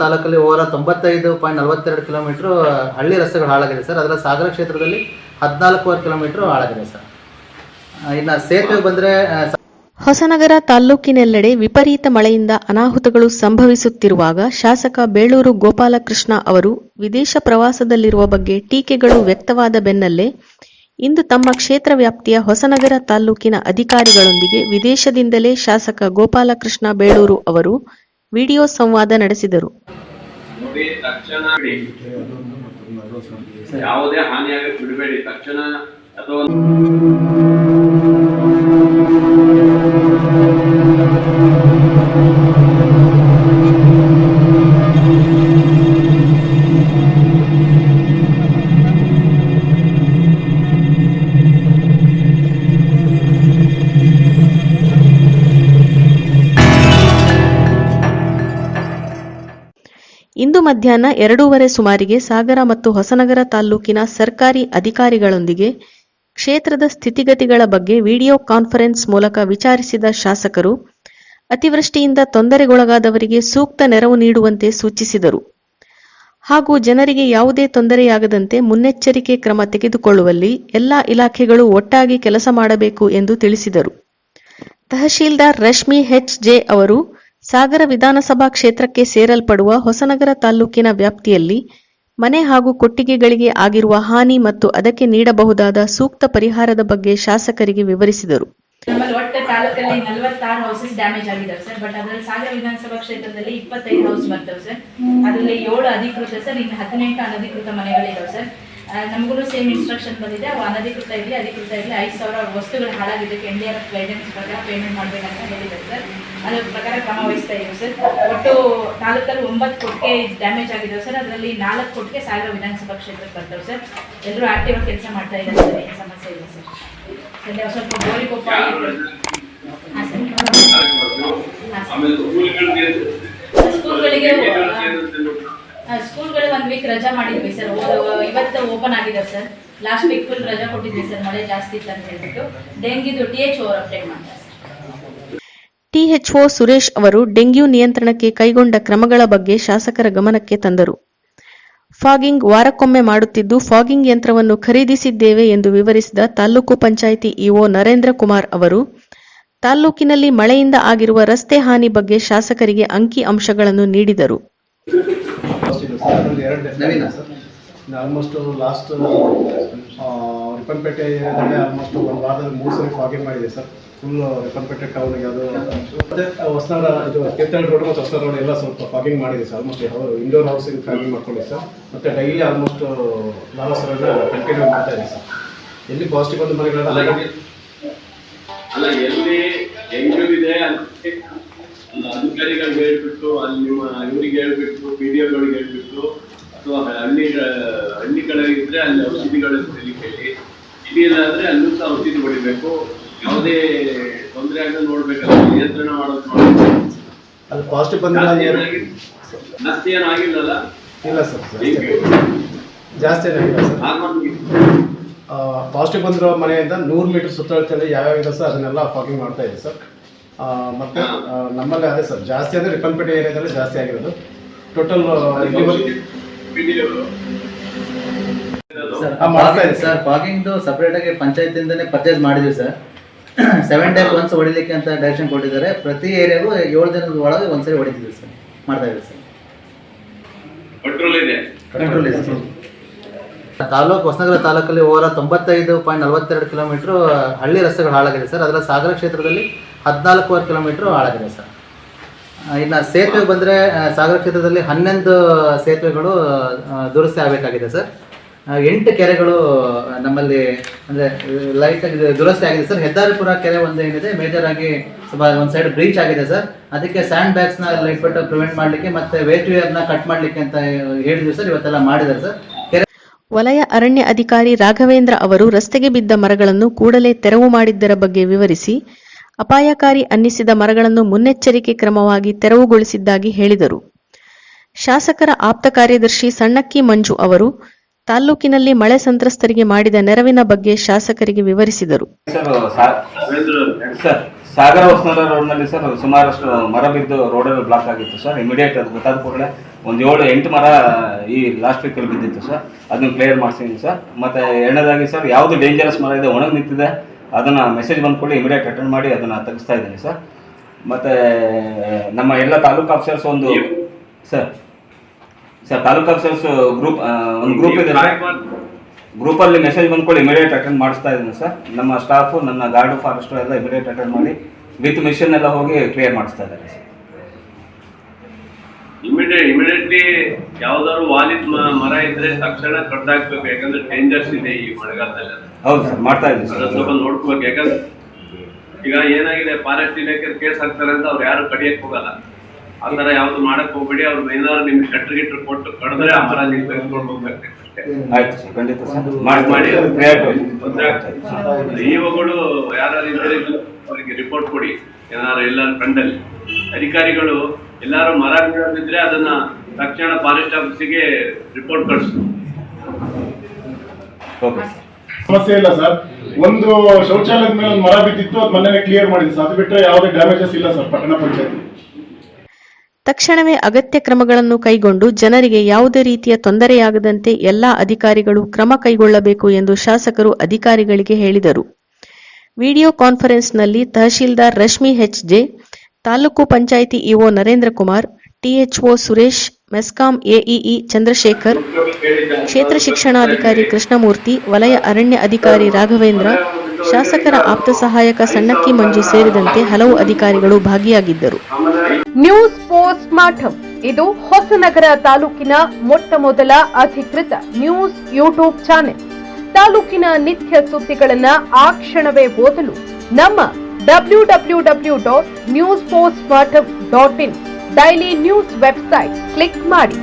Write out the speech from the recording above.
ತಾಲೂಕಲ್ಲಿ ಓವರ್ ತೊಂಬತ್ತೈದು ಪಾಯಿಂಟ್ ನಲವತ್ತೆರಡು ಕಿಲೋಮೀಟ್ರ್ ಹಳ್ಳಿ ರಸ್ತೆಗಳು ಹಾಳಾಗಿದೆ ಸರ್. ಅದರ ಸಾಗರ ಕ್ಷೇತ್ರದಲ್ಲಿ ಹದಿನಾಲ್ಕೂವರೆ ಕಿಲೋಮೀಟರ್ ಹಾಳಾಗಿದೆ ಸರ್. ಇನ್ನು ಸೇತುವೆ ಬಂದರೆ ಹೊಸನಗರ ತಾಲ್ಲೂಕಿನೆಲ್ಲೆಡೆ ವಿಪರೀತ ಮಳೆಯಿಂದ ಅನಾಹುತಗಳು ಸಂಭವಿಸುತ್ತಿರುವಾಗ ಶಾಸಕ ಬೇಳೂರು ಗೋಪಾಲಕೃಷ್ಣ ಅವರು ವಿದೇಶ ಪ್ರವಾಸದಲ್ಲಿರುವ ಬಗ್ಗೆ ಟೀಕೆಗಳು ವ್ಯಕ್ತವಾದ ಬೆನ್ನಲ್ಲೇ ಇಂದು ತಮ್ಮ ಕ್ಷೇತ್ರ ವ್ಯಾಪ್ತಿಯ ಹೊಸನಗರ ತಾಲ್ಲೂಕಿನ ಅಧಿಕಾರಿಗಳೊಂದಿಗೆ ವಿದೇಶದಿಂದಲೇ ಶಾಸಕ ಗೋಪಾಲಕೃಷ್ಣ ಬೇಳೂರು ಅವರು ವಿಡಿಯೋ ಸಂವಾದ ನಡೆಸಿದರು. ಯಾವುದೇ ಹಾನಿಯಾಗಕ್ಕೆ ಬಿಡಬೇಡಿ. ತಕ್ಷಣ ಅಥವಾ ಇಂದು ಮಧ್ಯಾಹ್ನ ಎರಡೂವರೆ ಸುಮಾರಿಗೆ ಸಾಗರ ಮತ್ತು ಹೊಸನಗರ ತಾಲ್ಲೂಕಿನ ಸರ್ಕಾರಿ ಅಧಿಕಾರಿಗಳೊಂದಿಗೆ ಕ್ಷೇತ್ರದ ಸ್ಥಿತಿಗತಿಗಳ ಬಗ್ಗೆ ವಿಡಿಯೋ ಕಾನ್ಫರೆನ್ಸ್ ಮೂಲಕ ವಿಚಾರಿಸಿದ ಶಾಸಕರು, ಅತಿವೃಷ್ಟಿಯಿಂದ ತೊಂದರೆಗೊಳಗಾದವರಿಗೆ ಸೂಕ್ತ ನೆರವು ನೀಡುವಂತೆ ಸೂಚಿಸಿದರು. ಹಾಗೂ ಜನರಿಗೆ ಯಾವುದೇ ತೊಂದರೆಯಾಗದಂತೆ ಮುನ್ನೆಚ್ಚರಿಕೆ ಕ್ರಮ ತೆಗೆದುಕೊಳ್ಳುವಲ್ಲಿ ಎಲ್ಲಾ ಇಲಾಖೆಗಳು ಒಟ್ಟಾಗಿ ಕೆಲಸ ಮಾಡಬೇಕು ಎಂದು ತಿಳಿಸಿದರು. ತಹಶೀಲ್ದಾರ್ ರಶ್ಮಿ ಹೆಚ್ ಜೆ ಅವರು ಸಾಗರ ವಿಧಾನಸಭಾ ಕ್ಷೇತ್ರಕ್ಕೆ ಸೇರಲ್ಪಡುವ ಹೊಸನಗರ ತಾಲ್ಲೂಕಿನ ವ್ಯಾಪ್ತಿಯಲ್ಲಿ ಮನೆ ಹಾಗೂ ಕೊಟ್ಟಿಗೆಗಳಿಗೆ ಆಗಿರುವ ಹಾನಿ ಮತ್ತು ಅದಕ್ಕೆ ನೀಡಬಹುದಾದ ಸೂಕ್ತ ಪರಿಹಾರದ ಬಗ್ಗೆ ಶಾಸಕರಿಗೆ ವಿವರಿಸಿದರು. ನಮ್ಮಲ್ಲಿ ಒಟ್ಟು ತಾಲೂಕಲ್ಲಿ ನಲವತ್ತಾರು ಹೌಸಸ್ ಡ್ಯಾಮೇಜ್ ಆಗಿದಾವೆ ಸರ್. ಬಟ್ ಅದರಲ್ಲಿ ಸಾಗರ ವಿಧಾನಸಭಾ ಕ್ಷೇತ್ರದಲ್ಲಿ ಇಪ್ಪತ್ತೈದು ಹೌಸ್ ಬರ್ತವೆ ಸರ್. ಅದರಲ್ಲಿ ಏಳು ಅಧಿಕೃತ ಸರ್. ಇನ್ನು ಹದಿನೆಂಟು ಅನಧಿಕೃತ ಮನೆಗಳಿದಾವೆ ಸರ್. ನಮಗೂ ಸೇಮ್ ಇನ್ಸ್ಟ್ರಕ್ಷನ್ ಬಂದಿದೆ. ಅವು ಅನಧಿಕೃತ ಇರಲಿ ಅಧಿಕೃತ ಇರಲಿ ಐದು ಸಾವಿರ ವಸ್ತುಗಳು ಹಾಳಾಗಿದ್ದಕ್ಕೆ N D R F guidance ಪ್ರಕಾರ ಪೇಮೆಂಟ್ ಮಾಡಬೇಕಂತ ಹೇಳಿದ್ದಾರೆ ಸರ್. ಅದರ ಪ್ರಕಾರ ಕ್ರಮ ವಹಿಸ್ತಾ ಇದ್ದೀವಿ ಸರ್. ಒಟ್ಟು ತಾಲೂಕಲ್ಲಿ ಒಂಬತ್ತು ಕೊಟ್ಟಿಗೆ ಡ್ಯಾಮೇಜ್ ಆಗಿದ್ದಾವೆ ಸರ್. ಅದರಲ್ಲಿ ನಾಲ್ಕು ಕೊಟ್ಟಿಗೆ ಸಾಗರ ವಿಧಾನಸಭಾ ಕ್ಷೇತ್ರಕ್ಕೆ ಬರ್ತವೆ ಸರ್. ಎಲ್ಲರೂ ಆಕ್ಟಿವ್ ಆಗಿ ಕೆಲಸ ಮಾಡ್ತಾ ಇದ್ದಾರೆ ಸರ್. ಏನು ಸಮಸ್ಯೆ ಇಲ್ಲ ಸರ್. ಅಲ್ಲಿ ಸ್ವಲ್ಪ ಗೋರಿಕೊಪ್ಪ ಹಾಂ ಸರ್. ಸ್ಕೂಲ್ಗಳಿಗೆ ಸ್ಕೂಲ್ಗಳು ಒಂದ್ ವೀಕ್ ರಜಾ ಮಾಡಿದ್ವಿ ಸರ್ ಇವತ್ತು ಓಪನ್ ಆಗಿದೆ ಸರ್ ಲಾಸ್ಟ್ ವೀಕ್ ಫುಲ್ ರಜಾ ಕೊಟ್ಟಿದ್ವಿ ಸರ್ ಮಳೆ ಜಾಸ್ತಿ ಇತ್ತು ಅಂತ ಹೇಳ್ಬಿಟ್ಟು. ಡೆಂಗಿದು ಟಿ ಎಚ್ ಓವರ್ ಅಪ್ಡೇಟ್ ಮಾಡ್ತಾರೆ ಟಿಎಚ್ಒ ಸುರೇಶ್ ಅವರು ಡೆಂಗ್ಯೂ ನಿಯಂತ್ರಣಕ್ಕೆ ಕೈಗೊಂಡ ಕ್ರಮಗಳ ಬಗ್ಗೆ ಶಾಸಕರ ಗಮನಕ್ಕೆ ತಂದರು. ಫಾಗಿಂಗ್ ವಾರಕ್ಕೊಮ್ಮೆ ಮಾಡುತ್ತಿದ್ದು ಫಾಗಿಂಗ್ ಯಂತ್ರವನ್ನು ಖರೀದಿಸಿದ್ದೇವೆ ಎಂದು ವಿವರಿಸಿದ ತಾಲೂಕು ಪಂಚಾಯಿತಿ ಇಒ ನರೇಂದ್ರ ಕುಮಾರ್ ಅವರು ತಾಲ್ಲೂಕಿನಲ್ಲಿ ಮಳೆಯಿಂದ ಆಗಿರುವ ರಸ್ತೆ ಹಾನಿ ಬಗ್ಗೆ ಶಾಸಕರಿಗೆ ಅಂಕಿ ಅಂಶಗಳನ್ನು ನೀಡಿದರು. ಅದರಲ್ಲಿ ಎರಡು ನವೀನ. ಆಲ್ಮೋಸ್ಟ್ ಲಾಸ್ಟ್ ರಿಪ್ಪನ್ಪೇಟೆ ಏರಿಯಾದಲ್ಲಿ ಆಲ್ಮೋಸ್ಟ್ ಒಂದು ವಾರದಲ್ಲಿ ಮೂರು ಸರಿ ಫಾಗಿಂಗ್ ಮಾಡಿದೆ ಸರ್. ಫುಲ್ ರಿಪ್ಪನ್ಪೇಟೆ ಟೌನ್ಗೆ ಅದು. ಮತ್ತೆ ಹೊಸನಗರ ಇದು ಕೆತ್ತಳ ರೋಡ್ ಮತ್ತು ಹೊಸನಗರ ರೋಡ್ ಎಲ್ಲ ಸ್ವಲ್ಪ ಫಾಗಿಂಗ್ ಮಾಡಿದೆ ಸರ್. ಆಲ್ಮೋಸ್ಟ್ ಅವರು ಇಂಡೋರ್ ಹೌಸಿಂಗ್ ಫಾಗಿಂಗ್ ಮಾಡ್ಕೊಂಡಿದೆ ಸರ್. ಮತ್ತೆ ಡೈಲಿ ಆಲ್ಮೋಸ್ಟ್ ನಾಲ್ಕು ಸರ್ ಕಂಟಿನ್ಯೂ ಮಾಡ್ತಾ ಇದೆ ಸರ್. ಎಲ್ಲಿ ಪಾಸಿಟಿವ್ ಒಂದು ಮನೆಗಳೆಲ್ಲ ಅಲ್ಲ ಎಲ್ಲಿ ಹೆಂಗಿದೆ ಅಂತ ಅಧಿಕಾರಿಗಳಿಗೆ ಹೇಳ್ಬಿಟ್ಟು ಅಲ್ಲಿ ನಿಮ್ಮ ಇವರಿಗೆ ಹೇಳ್ಬಿಟ್ಟು ಪಿ ಡಿ ಒಗಳಿಗೆ ಹೇಳ್ಬಿಟ್ಟು ಅಥವಾ ಹಳ್ಳಿ ಹಳ್ಳಿ ಕಡೆ ಇದ್ರೆ ಅಲ್ಲಿ ಔಷಧಿಗಳನ್ನು ಕೊಡಲಿಕ್ಕೆ ಹೇಳಿ ಇಲ್ಲ ಅಂದ್ರೆ ಅಲ್ಲೂ ಸಹ ಔಷಧಿ ಹೊಡಿಬೇಕು. ಯಾವುದೇ ತೊಂದರೆ ಆಗದೆ ನೋಡ್ಬೇಕಲ್ಲ ನಿಯಂತ್ರಣ ಮಾಡೋದು. ಅದು ಪಾಸಿಟಿವ್ ಬಂದಿಲ್ಲ ಜಾಸ್ತಿ ಏನು ಆಗಿಲ್ಲಲ್ಲ? ಇಲ್ಲ ಸರ್ ಜಾಸ್ತಿ ಏನಾಗಿಲ್ಲ ಸರ್. ಪಾಸಿಟಿವ್ ಬಂದಿರೋ ಮನೆಯಿಂದ ನೂರು ಮೀಟರ್ ಸುತ್ತಳತೆಯಲ್ಲಿ ಯಾವ್ಯಾವ ಇದೆ ಸರ್ ಅದನ್ನೆಲ್ಲ ಫಾಗಿಂಗ್ ಮಾಡ್ತಾ ಇದೆ ಸರ್. ಮತ್ತೆ ನಮ್ಮಲ್ಲಿ ಅದೇ ಸರ್ ಜಾಸ್ತಿ ಅಂದರೆ ರಿಪ್ಪನ್ಪೇಟೆ ಏರಿಯಾದಲ್ಲಿ ಜಾಸ್ತಿ ಆಗಿರೋದು. ಟೋಟಲ್ ಇಲ್ಲಿವರೆಗೆ ಸರ್ ಆ, ಮಾಡ್ತಾ ಇದೆ ಸರ್ ಫಾಗಿಂಗ್ದು ಸಪ್ರೇಟಾಗಿ ಪಂಚಾಯತಿಂದನೇ ಪರ್ಚೇಸ್ ಮಾಡಿದ್ವಿ ಸರ್. ಸೆವೆನ್ ಡೇಸ್ ಒನ್ಸ್ ಹೊಡಿಲಿಕ್ಕೆ ಅಂತ ಡೈರೆಕ್ಷನ್ ಕೊಟ್ಟಿದ್ದಾರೆ. ಪ್ರತಿ ಏರಿಯಾಗೂ ಏಳು ದಿನದ ಒಳಗೆ ಒಂದ್ಸರಿ ಹೊಡಿತಿದ್ವಿ ಸರ್. ಮಾಡ್ತಾ ಇದ್ದೀವಿ ಸರ್. ಕಂಟ್ರೋಲ್ ಇದೆ. ಕಂಟ್ರೋಲ್ ಇದೆ ಸರ್. ತಾಲೂಕು ಹೊಸನಗರ ತಾಲೂಕಲ್ಲಿ ಓವರ ತೊಂಬತ್ತೈದು ಪಾಯಿಂಟ್ ನಲವತ್ತೆರಡು ಕಿಲೋಮೀಟ್ರ್ ಹಳ್ಳಿ ರಸ್ತೆಗಳು ಹಾಳಾಗಿದೆ ಸರ್. ಅದರ ಸಾಗರ ಕ್ಷೇತ್ರದಲ್ಲಿ ಹದಿನಾಲ್ಕೂವರೆ ಕಿಲೋಮೀಟ್ರ್ ಆಳಾಗಿದೆ ಸರ್. ಇನ್ನು ಸೇತುವೆ ಬಂದರೆ ಸಾಗರ ಕ್ಷೇತ್ರದಲ್ಲಿ ಹನ್ನೊಂದು ಸೇತುವೆಗಳು ದುರಸ್ತಿ ಆಗಬೇಕಾಗಿದೆ ಸರ್. ಎಂಟು ಕೆರೆಗಳು ನಮ್ಮಲ್ಲಿ, ಅಂದರೆ ಆಗಿದೆ ದುರಸ್ತಿ ಆಗಿದೆ ಸರ್. ಹೆದ್ದಾರಿಪುರ ಕೆರೆ ಒಂದು ಏನಿದೆ ಮೇಜರ್ ಆಗಿ ಒಂದು ಸೈಡ್ ಬ್ರೀಚ್ ಆಗಿದೆ ಸರ್. ಅದಕ್ಕೆ ಸ್ಯಾಂಡ್ ಬ್ಯಾಗ್ಸ್ನ ಇಟ್ಬಿಟ್ಟು ಪ್ರಿವೆಂಟ್ ಮಾಡಲಿಕ್ಕೆ ಮತ್ತು ವೇಟ್ ವೇರ್ನ ಕಟ್ ಮಾಡಲಿಕ್ಕೆ ಅಂತ ಹೇಳಿದ್ವಿ ಸರ್, ಇವತ್ತೆಲ್ಲ ಮಾಡಿದ್ದಾರೆ ಸರ್. ವಲಯ ಅರಣ್ಯ ಅಧಿಕಾರಿ ರಾಘವೇಂದ್ರ ಅವರು ರಸ್ತೆಗೆ ಬಿದ್ದ ಮರಗಳನ್ನು ಕೂಡಲೇ ತೆರವು ಮಾಡಿದ್ದರ ಬಗ್ಗೆ ವಿವರಿಸಿ ಅಪಾಯಕಾರಿ ಅನ್ನಿಸಿದ ಮರಗಳನ್ನು ಮುನ್ನೆಚ್ಚರಿಕೆ ಕ್ರಮವಾಗಿ ತೆರವುಗೊಳಿಸಿದ್ದಾಗಿ ಹೇಳಿದರು. ಶಾಸಕರ ಆಪ್ತ ಕಾರ್ಯದರ್ಶಿ ಸಣ್ಣಕ್ಕಿ ಮಂಜು ಅವರು ತಾಲ್ಲೂಕಿನಲ್ಲಿ ಮಳೆ ಸಂತ್ರಸ್ತರಿಗೆ ಮಾಡಿದ ನೆರವಿನ ಬಗ್ಗೆ ಶಾಸಕರಿಗೆ ವಿವರಿಸಿದರು. ಸಾಗರ ಹೊಸನಗರ ರೋಡ್ನಲ್ಲಿ ಸರ್, ಸುಮಾರಷ್ಟು ಮರ ಬಿದ್ದು ರೋಡಲ್ಲಿ ಬ್ಲಾಕ್ ಆಗಿತ್ತು ಸರ್. ಇಮಿಡಿಯೇಟ್ ಅದು ಗೊತ್ತಾದ ಕೂಡಲೇ ಒಂದು ಏಳು, ಎಂಟು ಮರ ಈ ಲಾಸ್ಟ್ ವೀಕಲ್ಲಿ ಬಿದ್ದಿತ್ತು ಸರ್. ಅದನ್ನು ಕ್ಲಿಯರ್ ಮಾಡಿಸಿದ್ದೀನಿ ಸರ್. ಮತ್ತು ಎರಡನೇದಾಗಿ ಸರ್, ಯಾವುದು ಡೇಂಜರಸ್ ಮರ ಇದೆ, ಒಣಗಿ ನಿಂತಿದೆ. ಅದನ್ನು ಮೆಸೇಜ್ ಬಂದ್ಕೊಳ್ಳಿ ಇಮಿಡಿಯೇಟ್ ಅಟೆಂಡ್ ಮಾಡಿ ಅದನ್ನು ತೆಗಿಸ್ತಾ ಇದ್ದೀನಿ ಸರ್ ಮತ್ತು ನಮ್ಮ ಎಲ್ಲ ತಾಲೂಕು ಆಫೀಸರ್ಸ್ ಒಂದು sir sir taluk officers group ಒಂದು ಗ್ರೂಪ್ ಇದೆ ಸರ್ ಗ್ರೂಪಲ್ಲಿ ಮೆಸೇಜ್ ಬಂದ್ಕೊಳ್ಳಿ ಇಮಿಡಿಯೇಟ್ ಅಟೆಂಡ್ ಮಾಡಿಸ್ತಾ ಇದ್ದೀನಿ ಸರ್ ನಮ್ಮ ಸ್ಟಾಫು ನನ್ನ ಗಾರ್ಡು ಫಾರೆಸ್ಟು ಎಲ್ಲ ಇಮಿಡಿಯೇಟ್ ಅಟೆಂಡ್ ಮಾಡಿ ವಿತ್ ಮಿಷನ್ ಎಲ್ಲ ಹೋಗಿ ಕ್ಲಿಯರ್ ಮಾಡಿಸ್ತಾ ಇದ್ದಾರೆ ಸರ್ ಇಮಿಡಿಯೇಟ್ ಇಮಿಡಿಯೇಟ್ಲಿ ಯಾವ್ದಾದ್ರು ವಾಲಿದ್ ಮರ ಇದ್ರೆ ತಕ್ಷಣ ಕಡ್ದಾಕ್ಬೇಕು ಯಾಕಂದ್ರೆ ಡೇಂಜರ್ಸ್ ಇದೆ ಈ ಮಳೆಗಾಲದಲ್ಲಿ. ಹೌದು ಸರ್ ಮಾಡ್ತಾ ಅದನ್ನ ಸರ್. ಸ್ವಲ್ಪ ನೋಡ್ಕೋಬೇಕು ಯಾಕಂದ್ರೆ ಈಗ ಏನಾಗಿದೆ ಫಾರೆಸ್ಟ್ ಇಲಾಖೆ ಕೇಸ್ ಹಾಕ್ತಾರೆ ಅಂತ ಅವ್ರು ಯಾರು ಕಡಿಯಕ್ ಹೋಗಲ್ಲ. ಆ ತರ ಯಾವ್ದು ಮಾಡಕ್ ಹೋಗ್ಬೇಡಿ ಅವ್ರು ಏನಾದ್ರು ನಿಮ್ಗೆ ಕಟ್ರ್ ಗಿಟ್ರ್ ಕೊಟ್ಟು ಕಡಿದ್ರೆ ಆ ಮರ ನೀವು ತೆಗೆದುಕೊಂಡು ಹೋಗ್ಬೇಕು ಆಯ್ತು ಸರ್ ಖಂಡಿತ ಸರ್. ಮಾಡಿ ಮಾಡಿ. ಇವುಗಳು ಯಾರು ಇದ್ರೆ ಅವರಿಗೆ ರಿಪೋರ್ಟ್ ಕೊಡಿ. ಏನಾದ್ರು ಎಲ್ಲರ ಕಂಡಲ್ಲಿ ಅಧಿಕಾರಿಗಳು ಎಲ್ಲಾರು ಮರ ಬಿದ್ದರೆ ಅದನ್ನ ತಕ್ಷಣ ಫಾರೆಸ್ಟ್ ಆಫೀಸಿಗೆ ರಿಪೋರ್ಟ್ ಕಳಿಸ್ತು ಓಕೆ ಸಮಸ್ಯೆ ಇಲ್ಲ ಸರ್. ಒಂದು ಶೌಚಾಲಯದ ಮೇಲೆ ಒಂದು ಮರ ಬಿದ್ದಿತ್ತು ಅದು ಮೊನ್ನೆ ಕ್ಲಿಯರ್ ಮಾಡಿದ್ವಿ ಸರ್. ಅದು ಬಿಟ್ಟರೆ ಯಾವುದೇ ಡ್ಯಾಮೇಜಸ್ ಇಲ್ಲ ಸರ್ ಪಟ್ಟಣ ಪಂಚಾಯತ್ ತಕ್ಷಣವೇ ಅಗತ್ಯ ಕ್ರಮಗಳನ್ನು ಕೈಗೊಂಡು ಜನರಿಗೆ ಯಾವುದೇ ರೀತಿಯ ತೊಂದರೆಯಾಗದಂತೆ ಎಲ್ಲಾ ಅಧಿಕಾರಿಗಳು ಕ್ರಮ ಕೈಗೊಳ್ಳಬೇಕು ಎಂದು ಶಾಸಕರು ಅಧಿಕಾರಿಗಳಿಗೆ ಹೇಳಿದರು. Video ಕಾನ್ಫರೆನ್ಸ್ನಲ್ಲಿ tahsildar Rashmi H J taluk panchayat EO Narendra Kumar, THO Suresh, MESCOM AEE Chandrashekhar, ಕ್ಷೇತ್ರ ಶಿಕ್ಷಣಾಧಿಕಾರಿ ಕೃಷ್ಣಮೂರ್ತಿ, ವಲಯ ಅರಣ್ಯ ಅಧಿಕಾರಿ ರಾಘವೇಂದ್ರ, ಶಾಸಕರ ಆಪ್ತ ಸಹಾಯಕ ಸಣ್ಣಕ್ಕಿ ಮಂಜು ಸೇರಿದಂತೆ ಹಲವು ಅಧಿಕಾರಿಗಳು ಭಾಗಿಯಾಗಿದ್ದರು. ನ್ಯೂಸ್ ಪೋಸ್ಟ್ ಮಾಠಂ ಇದು ಹೊಸನಗರ ತಾಲೂಕಿನ ಮೊಟ್ಟ ಮೊದಲ ಅಧಿಕೃತ ನ್ಯೂಸ್ ಯೂಟ್ಯೂಬ್ ಚಾನೆಲ್. ತಾಲೂಕಿನ ನಿತ್ಯ ಸುದ್ದಿಗಳನ್ನು ಆ ಕ್ಷಣವೇ ಓದಲು ನಮ್ಮ W W W dot news post dot in. Daily news website. Click ಮಾಡಿ.